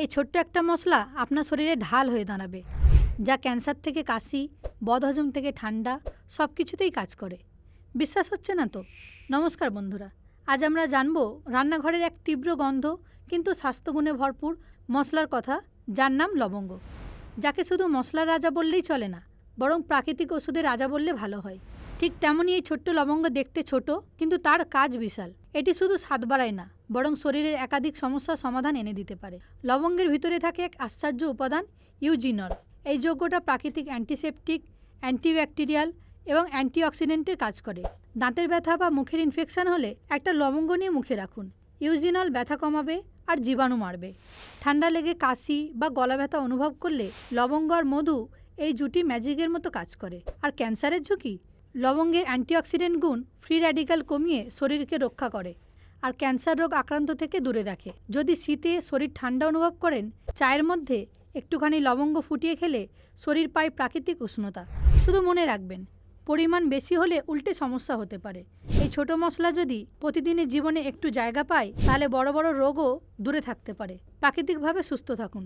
এই ছোট্ট একটা মশলা আপনার শরীরে ঢাল হয়ে দাঁড়াবে, যা ক্যান্সার থেকে কাশি, বদহজম থেকে ঠান্ডা সব কিছুতেই কাজ করে। বিশ্বাস হচ্ছে না তো? নমস্কার বন্ধুরা, আজ আমরা জানব রান্নাঘরের এক তীব্র গন্ধ, কিন্তু স্বাস্থ্যগুণে ভরপুর মশলার কথা, যার নাম লবঙ্গ। যাকে শুধু মশলার রাজা বললেই চলে না বরং প্রাকৃতিক ওষুধের রাজা বললে ভালো হয়। ঠিক তেমনই এই ছোট্ট লবঙ্গ দেখতে ছোট, কিন্তু তার কাজ বিশাল। এটি শুধু স্বাদ বাড়ায় না, বরং শরীরের একাধিক সমস্যার সমাধান এনে দিতে পারে। লবঙ্গের ভিতরে থাকে এক আশ্চর্য উপাদান, ইউজিনল। এই যৌগটা প্রাকৃতিক অ্যান্টিসেপটিক, অ্যান্টিব্যাকটেরিয়াল এবং অ্যান্টিঅক্সিডেন্টের কাজ করে। দাঁতের ব্যথা বা মুখের ইনফেকশন হলে একটা লবঙ্গ নিয়ে মুখে রাখুন। ইউজিনল ব্যথা কমাবে আর জীবাণু মারবে। ঠান্ডা লেগে কাশি বা গলা ব্যথা অনুভব করলে লবঙ্গ আর মধু এই জুটি ম্যাজিকের মতো কাজ করে। আর ক্যান্সারের ঝুঁকি? লবঙ্গের অ্যান্টিঅক্সিডেন্ট গুণ ফ্রি র্যাডিক্যাল কমিয়ে শরীরকে রক্ষা করে আর ক্যান্সার রোগ আক্রান্ত থেকে দূরে রাখে। যদি শীতে শরীর ঠান্ডা অনুভব করেন, চায়ের মধ্যে একটুখানি লবঙ্গ ফুটিয়ে খেলে শরীর পায় প্রাকৃতিক উষ্ণতা। শুধু মনে রাখবেন, পরিমাণ বেশি হলে উল্টে সমস্যা হতে পারে। এই ছোট মশলা যদি প্রতিদিনের জীবনে একটু জায়গা পায়, তাহলে বড় বড় রোগও দূরে থাকতে পারে। প্রাকৃতিকভাবে সুস্থ থাকুন।